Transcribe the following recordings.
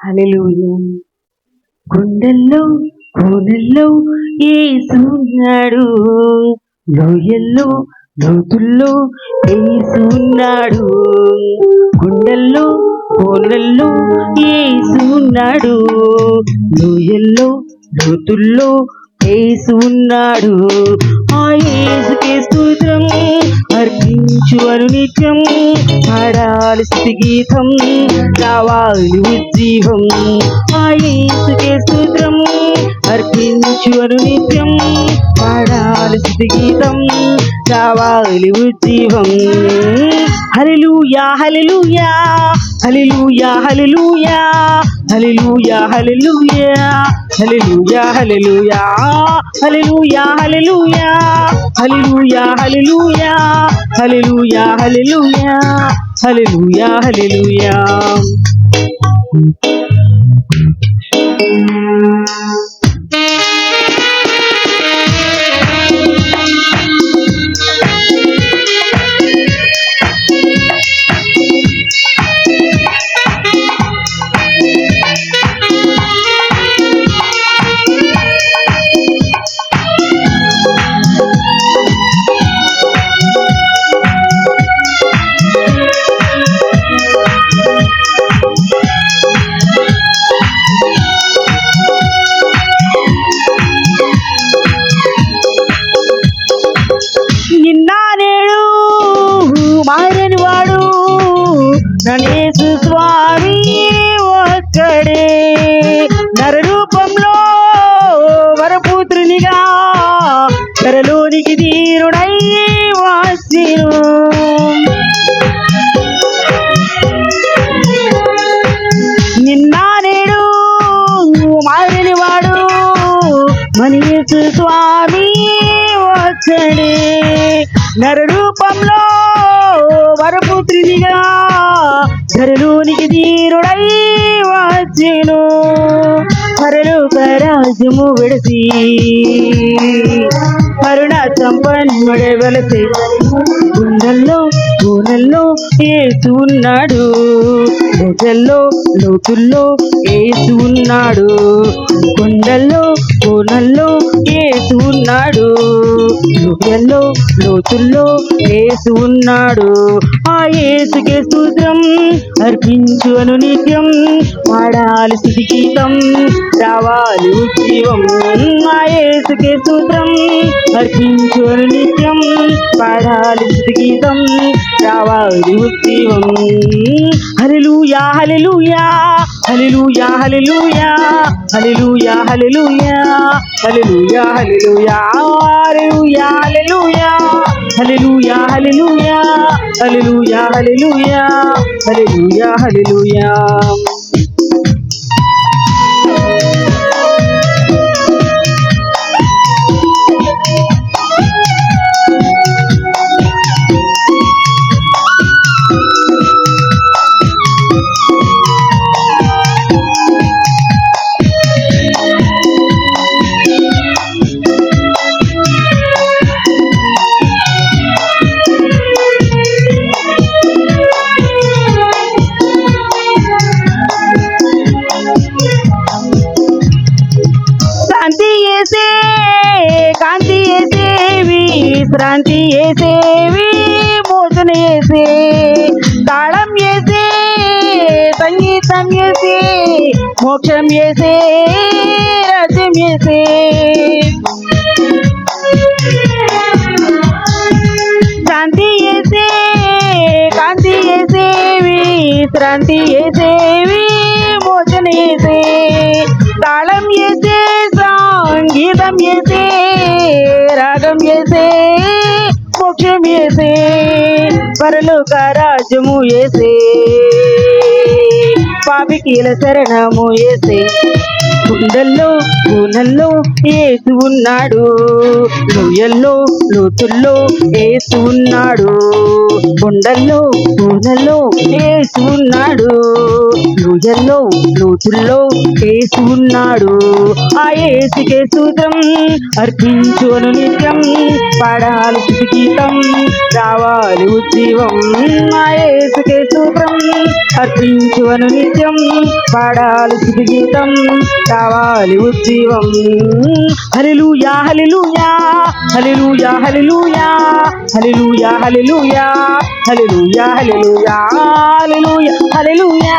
హల్లెలూయా. కొండల్లో కోనల్లో ఏసున్నాడు లోయల్లో లోతుల్లో ఏసున్నాడు కొండల్లో కోనల్లో ఏసున్నాడు లోయల్లో లోతుల్లో ఏసున్నాడు ఆ ఏసుకే స్తోత్రం ఆ స్థుతించువను నిత్యం పాడాలి గీతం రావాలి ఉజ్జీవం. ఆయేసుకే స్తోత్రం అర్పించువను నిత్యం పాడాలి గీతం రావాలి ఉజ్జీవం. Hallelujah hallelujah hallelujah hallelujah hallelujah hallelujah hallelujah hallelujah hallelujah hallelujah hallelujah hallelujah hallelujah hallelujah hallelujah hallelujah నన్నేసు స్వామి ఒక్కడే. నరరూపంలో వరపుత్రునిగా తెరలోనికి తీరుడై వాసిను. నిన్న నేడు మారని వాడు స్వామి వచ్చడే నరరూపంలో వరపుత్రినిగా ధరలోనికి ధీరుడై వాచెను పరలోక రాజ్యము విడసి. అరుణ సంపన్నుడే వెలసి. గుండెల్లో గోనెల్లో ఏసున్నాడు గుజల్లో లోతుల్లో ఏసున్నాడు గుండల్లో కోనల్లో ఏసు ఉన్నాడు లోయల్లో లోతుల్లో ఏసు ఉన్నాడు ఆ ఏసుకే స్తోత్రం అర్పించు అను నిత్యం. పాడాలి స్థితి గీతం రావాలి జీవం ఆ ఏసుకే స్తోత్రం అర్పించు అను నిత్యం. పాడాలి స్థితి గీతం రావాలి ఉజ్జీవం హల్లెలూయా హల్లెలూయా హల్లెలూయా హల్లెలూయా హల్లెలూయా హల్లెలూయా హల్లెలూయా హల్లెలూయా హల్లెలూయా హల్లెలూయా హల్లెలూయా హల్లెలూయా హల్లెలూయా హల్లెలూయా హల్లెలూయా హల్లెలూయా ఏసే కాంతి ఏసేవి శ్రాంతి ఏసేవి మోచన ఏసే తాళం ఏసే సంగీతం ఏసే మోక్షం ఏసే రాజ్యం ఏసే శాంతి ఏసే కాంతి ఏసేవి శ్రాంతి ఏసేవి ఏసే పరలోక రాజ్యము ఏసే పాపికీల శరణము ఏసే గుండెల్లో గుణల్లో ఏసు ఉన్నాడు లోయల్లో లోతుల్లో ఏసు ఉన్నాడు. గుండెల్లో గుణల్లో ఏసు ఉన్నాడు లోయల్లో లోతుల్లో ఏసు ఉన్నాడు. ఆ ఏసుకే సూత్రం అర్పించు అను నిత్యం. పాడాలి స్తుతి గీతం. రావాలి ఉజ్జీవం ఆ ఏసుకే సూత్రం అర్పించు అను నిత్యం పాడాలి స్తుతి గీతం. రావాలి ఉజ్జీవం. హల్లెలూయా హల్లెలూయా హల్లెలూయా హల్లెలూయా హల్లెలూయా హల్లెలూయా హల్లెలూయా హల్లెలూయా హల్లెలూయా.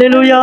அலையிலுயா